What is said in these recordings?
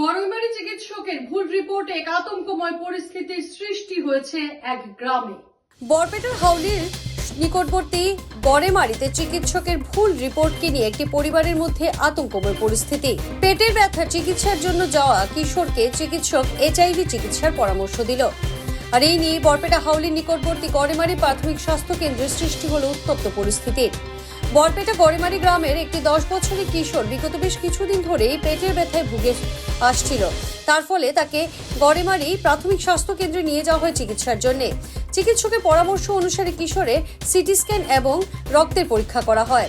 গরমবাড়ি চিকিৎসকের ভুল রিপোর্টে আতঙ্কময় পরিস্থিতির সৃষ্টি হয়েছে এক গ্রামে। বরপেটার হাউলির নিকটবর্তী গড়েমারিতে চিকিৎসকের ভুল রিপোর্টকে নিয়ে একটি পরিবারের মধ্যে আতঙ্কময় পরিস্থিতি। পেটের ব্যথা, চিকিৎসার জন্য যাওয়া কিশোরকে চিকিৎসক এইচআইভি চিকিৎসার পরামর্শ দিল। আর এই নিয়ে বরপেটা হাউলির নিকটবর্তী গড়েমারি প্রাথমিক স্বাস্থ্য কেন্দ্রে সৃষ্টি হলো উত্তপ্ত পরিস্থিতির। বরপেটা গড়েমারি গ্রামের একটি দশ বছরের কিশোর বিগত বেশ কিছুদিন ধরেই পেটের ব্যথায় ভুগে আসছিল। তার ফলে তাকে গড়েমারি প্রাথমিক স্বাস্থ্য কেন্দ্রে নিয়ে যাওয়া হয় চিকিৎসার জন্য। চিকিৎসকের পরামর্শ অনুসারে কিশোরে সিটি স্ক্যান এবং রক্তের পরীক্ষা করা হয়।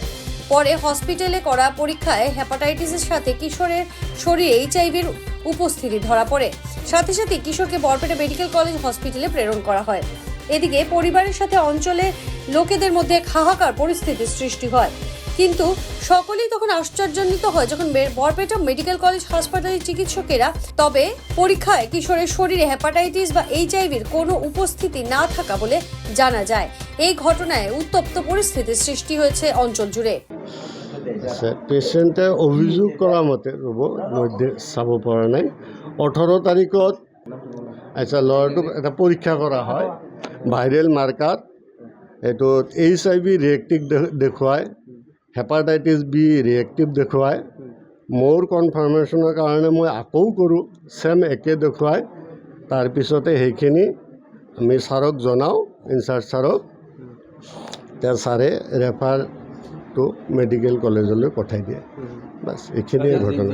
পরে হসপিটালে করা পরীক্ষায় হেপাটাইটিসের সাথে কিশোরের শরীরে এইচআইভির উপস্থিতি ধরা পড়ে। সাথে সাথে কিশোরকে বরপেটা মেডিকেল কলেজ হসপিটালে প্রেরণ করা হয়। এদিকে পরিবারের সাথে অঞ্চলে লোকেদের মধ্যে হাহাকার পরিস্থিতির সৃষ্টি হয়। কিন্তু সকলেই তখন আশ্চর্যান্বিত হয় যখন বরপেটা মেডিকেল কলেজ হাসপাতালের চিকিৎসকেরা তবে পরীক্ষায় কিশোরের শরীরে হেপাটাইটিস বা এইচআইভির কোনো উপস্থিতি না থাকা বলে জানা যায়। এই ঘটনায় উত্তপ্ত পরিস্থিতির সৃষ্টি হয়েছে অঞ্চল জুড়ে। পেচেণ্টে অভিযোগ কৰা মতে ৰ'ব মই চাব পৰা নাই। ওঠৰ তাৰিখত আচ্ছা ল'ৰাটোক এটা পৰীক্ষা কৰা হয়। ভাইৰেল মাৰ্কাৰ এইটোত এইচ আই ভি ৰিয়েক্টিভ দেখুৱায় হেপাটাইটিছ বি ৰিয়েক্টিভ দেখুৱায়। মোৰ কনফাৰ্মেশ্যনৰ কাৰণে মই আকৌ কৰোঁ ছেম একে দেখুৱায়। তাৰপিছতে সেইখিনি আমি ছাৰক জনাওঁ ইনচাৰ্জ ছাৰক তেওঁ ছাৰে ৰেফাৰটো মেডিকেল কলেজলৈ পঠাই দিয়ে। বাছ এইখিনিয়ে ঘটনা।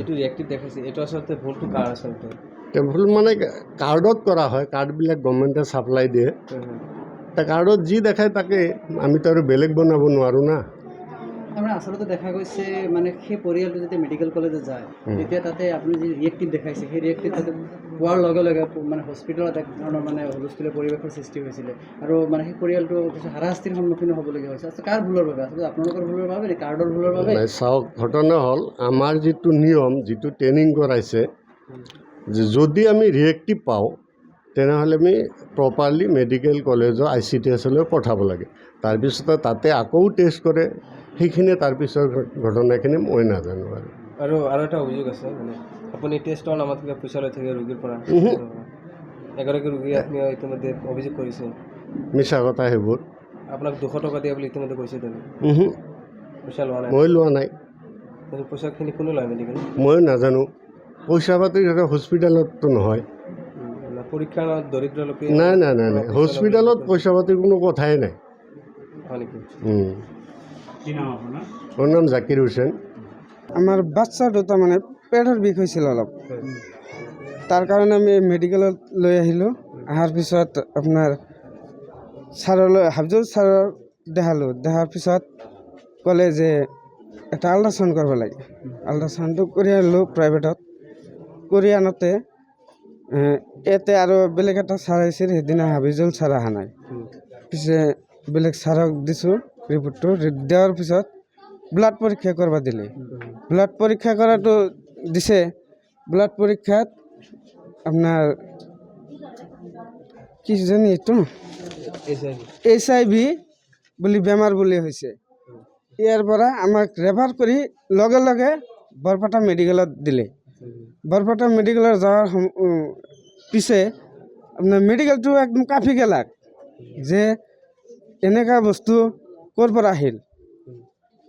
টেম্পল মানে কাৰ্ডত কৰা হয় কাৰ্ডবিলাক গভৰ্ণমেণ্টে ছাপ্লাই দিয়ে। কাৰ্ডত যি দেখায় তাকে আমিতো আৰু বেলেগ বনাব নোৱাৰোঁ না। আপোনাৰ আচলতে দেখা গৈছে মানে সেই পৰিয়ালটো যেতিয়া মেডিকেল কলেজত যায় তেতিয়া তাতে আপুনি যি ৰিয়েক্টিভ দেখাইছে সেই ৰিয়েক্টিভ তাতে পোৱাৰ লগে লগে মানে হস্পিটেলত এক ধৰণৰ মানে হুলস্থুলীয়া পৰিৱেশৰ সৃষ্টি হৈছিলে। আৰু মানে সেই পৰিয়ালটো কিছু হাৰাশাস্তিৰ সন্মুখীন হ'বলগীয়া হৈছে। আচলতে কাৰ ভুলৰ বাবে? আচলতে আপোনালোকৰ ভুলৰ বাবে নে কাৰ্ডৰ ভুলৰ বাবে? চাওক ঘটনা হ'ল আমাৰ যিটো নিয়ম যিটো ট্ৰেইনিং কৰাইছে যদি আমি ৰিয়েক্টিভ পাওঁ তেনেহ'লে আমি প্ৰপাৰলি মেডিকেল কলেজৰ আই চি টি এছলৈ পঠাব লাগে। তাৰপিছতে তাতে আকৌ টেষ্ট কৰে। সেইখিনি তাৰপিছৰ ঘটনাখিনি মই নাজানো আৰু। আৰু আৰু এটা অভিযোগ আছে মানে আপুনি টেষ্টৰ নামত কিবা পইচা লৈ থাকে ৰোগীৰ পৰা। এগৰাকী ৰোগী আপুনি ইতিমধ্যে অভিযোগ কৰিছে। মিছা কথা সেইবোৰ। আপোনাক দুশ টকা দিয়া বুলি ইতিমধ্যে কৈছে তেওঁ পইচা লোৱা নাই। মই লোৱা নাই। পইচাখিনি কোনে লয় মেডিকেল ময়ো নাজানো। পইচা পাতি হস্পিটেলততো নহয়। পৰীক্ষা দৰিদ্ৰ লোকে নাই নাই নাই নাই। হস্পিটেলত পইচা পাতিৰ কোনো কথাই নাই। হয় নেকি? মোৰ নাম জাকিৰ হুছেইন আমাৰ বাচ্চা দুটা মানে পেটৰ বিষ হৈছিল অলপ। তাৰ কাৰণে আমি মেডিকেলত লৈ আহিলোঁ। অহাৰ পিছত আপোনাৰ ছাৰলৈ হাফজল ছাৰক দেখালোঁ। দেখাৰ পিছত ক'লে যে এটা আল্ট্ৰাচাউণ্ড কৰিব লাগে। আল্ট্ৰাচাউণ্ডটো কৰি আনিলোঁ প্ৰাইভেটত কৰি আনোতে ইয়াতে আৰু বেলেগ এটা ছাৰ আহিছিল সেইদিনা হাবিজুল ছাৰ অহা নাই। পিছে বেলেগ ছাৰক দিছোঁ। ৰি- দিয়াৰ পিছত ব্লাড পৰীক্ষা কৰিব দিলে। ব্লাড পৰীক্ষা কৰাটো দিছে। ব্লাড পৰীক্ষাত আপোনাৰ কি জানি এইটো? এইচ আই ভি বুলি বেমাৰ বুলি হৈছে। ইয়াৰ পৰা আমাক ৰেফাৰ কৰি লগে লগে বৰপেটা মেডিকেলত দিলে। বৰপেটা মেডিকেলত যোৱাৰ পিছে আপোনাৰ মেডিকেলটো একদম কাফি গেলাক। যে এনেকুৱা বস্তু পৰা আহিল?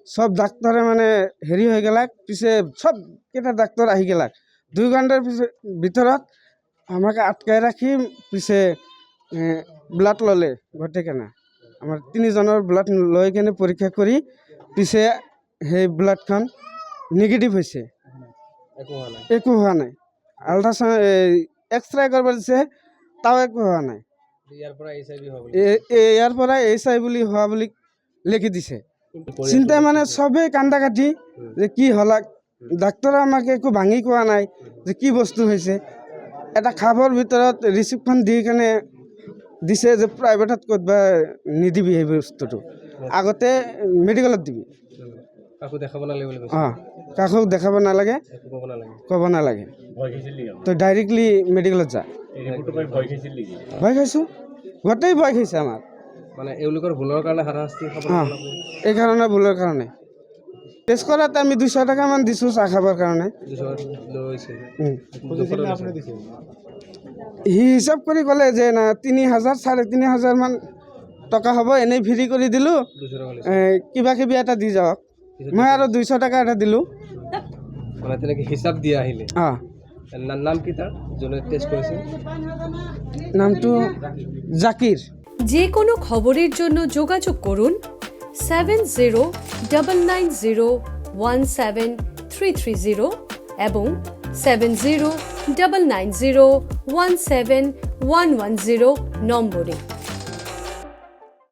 সব ডাক্তৰে মানে হেৰি হৈ গেলাক পিছে সব কেইটা ডাক্তৰ আহি গেলাক। দুই ঘণ্টাৰ পিছত ভিতৰত আমাক আটকাই ৰাখি পিছে ব্লাড ল'লে গোটেইকেনে আমাৰ তিনিজনৰ ব্লাড লৈ কেনে পৰীক্ষা কৰি পিছে সেই ব্লাডখন নিগেটিভ হৈছে। একো হোৱা নাই। আল্ট্ৰাচাউণ্ড এক্সৰে কৰিব দিছে তাও একো হোৱা নাই। পৰা এইচ আই ইয়াৰ পৰা এইচ আই বুলি হোৱা বুলি লিখি দিছে। চিন্তা মানে চবেই কান্দা কাটি যে কি হ'লা ডাক্তৰে আমাক একো ভাঙি কোৱা নাই যে কি বস্তু হৈছে। এটা খাবৰ ভিতৰত ৰিচিপ্টখন দি কেনে দিছে যে প্ৰাইভেটত ক'তবা নিদিবি সেই বস্তুটো। আগতে মেডিকেলত দিবি। কাকো দেখাব নালাগে বুলি অঁ কাকো দেখাব নালাগে ক'ব নালাগে। ক'ব নালাগে। তই ডাইৰেক্টলি মেডিকেলত যা। ভয় খাইছোঁ। গোটেই ভয় খাইছে আমাৰ। মানে এওঁলোকৰ ভুলৰ কাৰণে হাৰাশাস্তি খাব অঁ নালাগে। এইকাৰণে ভুলৰ কাৰণে টেষ্ট কৰাতে আমি দুইশ টকামান দিছোঁ চাহ খাবৰ কাৰণে দুশো। সি হিচাপ কৰি ক'লে যে না তিনি হাজাৰ চাৰে তিনি হাজাৰমান টকা হ'ব এনেই ফ্ৰী কৰি দিলোঁ। দুশো কিবা কিবি এটা দি যাওক। মই আৰু দুইশ টকা এটা দিলোঁ। মানে তেনেকৈ হিচাপ দিয়া আহিলে। অঁ নাম কি তাৰ? যোনে টেষ্ট কৰিছিল নামটো জাকিৰ। যে কোনো খবরের জন্য যোগাযোগ করুন seven zero double nine zero one seven three three zero এবং seven zero double nine zero one seven one one zero নম্বরে।